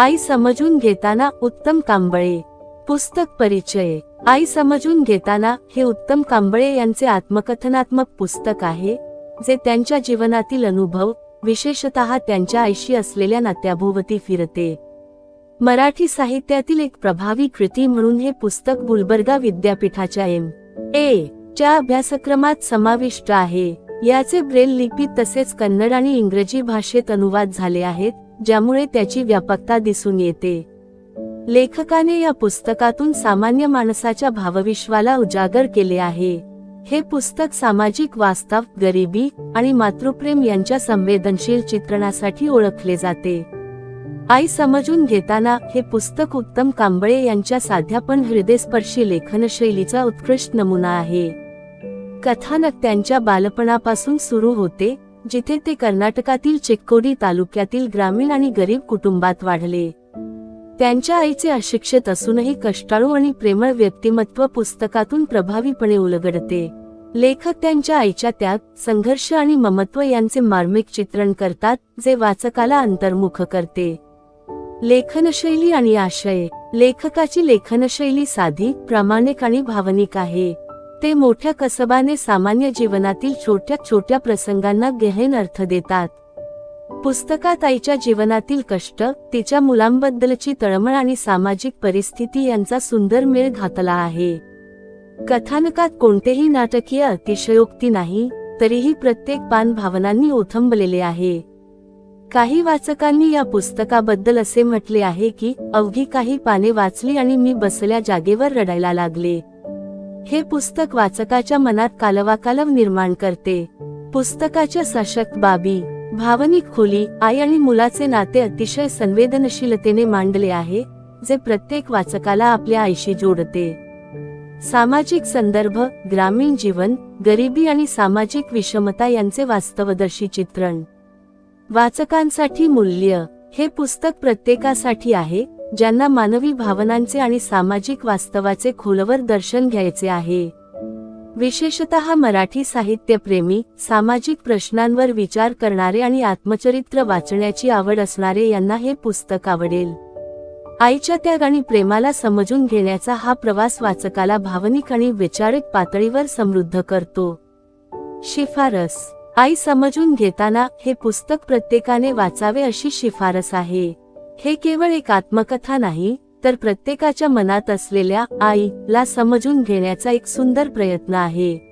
आई समजून घेताना उत्तम कांबळे. पुस्तक परिचय. आई समजून घेताना हे उत्तम कांबळे यांचे आत्मकथनात्मक पुस्तक आहे जे त्यांच्या जीवनातील अनुभव विशेषतः त्यांच्या आईशी असलेल्या नात्याभोवती फिरते. मराठी साहित्यातील एक प्रभावी कृती म्हणून हे पुस्तक गुलबर्गा विद्यापीठाच्या एम. ए. च्या अभ्यासक्रमात समाविष्ट आहे. याचे ब्रेल लिपीत तसेच कन्नड आणि इंग्रजी भाषेत अनुवाद झाले आहेत ज्यामुळे त्याची व्यापकता दिसून येते. लेखकाने या पुस्तकातून सामान्य माणसाच्या भावविश्वाला उजागर केले आहे. हे पुस्तक सामाजिक वास्तव गरिबी आणि मातृप्रेम यांच्या संवेदनशील चित्रणासाठी ओळखले जाते. आई समजून घेताना हे पुस्तक उत्तम कांबळे यांच्या साध्या पण हृदयस्पर्शी लेखनशैलीचा उत्कृष्ट नमुना आहे. कथानक त्यांच्या बालपणापासून सुरू होते जिथे ते कर्नाटकातील चिक्कोडी तालुक्यातील ग्रामीण आणि गरीब कुटुंबात वाढले. त्यांच्या आईचे अशिक्षित असूनही कष्टाळू आणि प्रेमळ व्यक्तिमत्व पुस्तकातून प्रभावीपणे उलगडते. लेखक त्यांच्या आईच्या त्याग संघर्ष आणि ममत्व यांचे मार्मिक चित्रण करतात जे वाचकाला अंतर्मुख करते. लेखनशैली आणि आशय. लेखकाची लेखनशैली साधी प्रामाणिक आणि भावनिक आहे. ते मोठ्या कसबाने सामान्य जीवनातील छोट्या छोट्या प्रसंगांना गहन अर्थ देतात. पुस्तकात आईच्या जीवनातील कष्ट तिच्या मुलांबद्दलची तळमळ आणि सामाजिक परिस्थिती यांचा सुंदर मेळ घातला आहे. कथानकात कोणतेही नाटकीय अतिशयोक्ती नाही तरीही प्रत्येक पान भावनांनी ओथंबलेले आहे. काही वाचकांनी या पुस्तकाबद्दल असे म्हटले आहे की अवघी काही पाने वाचली आणि मी बसल्या जागेवर रडायला लागले. हे पुस्तक वाचकाच्या मनात कालवाकालव निर्माण करते. पुस्तकाच्या सशक्त बाबी भावनिक खोली आई आणि मुलाचे नाते अतिशय संवेदनशीलतेने मांडले आहे जे प्रत्येक वाचकाला आपल्या आईशी जोडते. सामाजिक संदर्भ ग्रामीण जीवन गरिबी आणि सामाजिक विषमता यांचे वास्तवदर्शी चित्रण. वाचकांसाठी मूल्य हे पुस्तक प्रत्येकासाठी आहे ज्यांना मानवी भावनांचे आणि सामाजिक वास्तवाचे खोलवर दर्शन घ्यायचे आहे. विशेषतः मराठी साहित्यप्रेमी सामाजिक प्रश्नांवर विचार करणारे आणि आत्मचरित्र वाचण्याची आवड असणारे यांना हे पुस्तक आवडेल. आईच्या त्याग आणि प्रेमाला समजून घेण्याचा हा प्रवास वाचकाला भावनिक आणि वैचारिक पातळीवर समृद्ध करतो. शिफारस. आई समजून घेताना हे पुस्तक प्रत्येकाने वाचावे अशी शिफारस आहे. हे केवळ एक आत्मकथा नाही तर प्रत्येकाच्या मनात असलेल्या आईला समजून घेण्याचा एक सुंदर प्रयत्न आहे.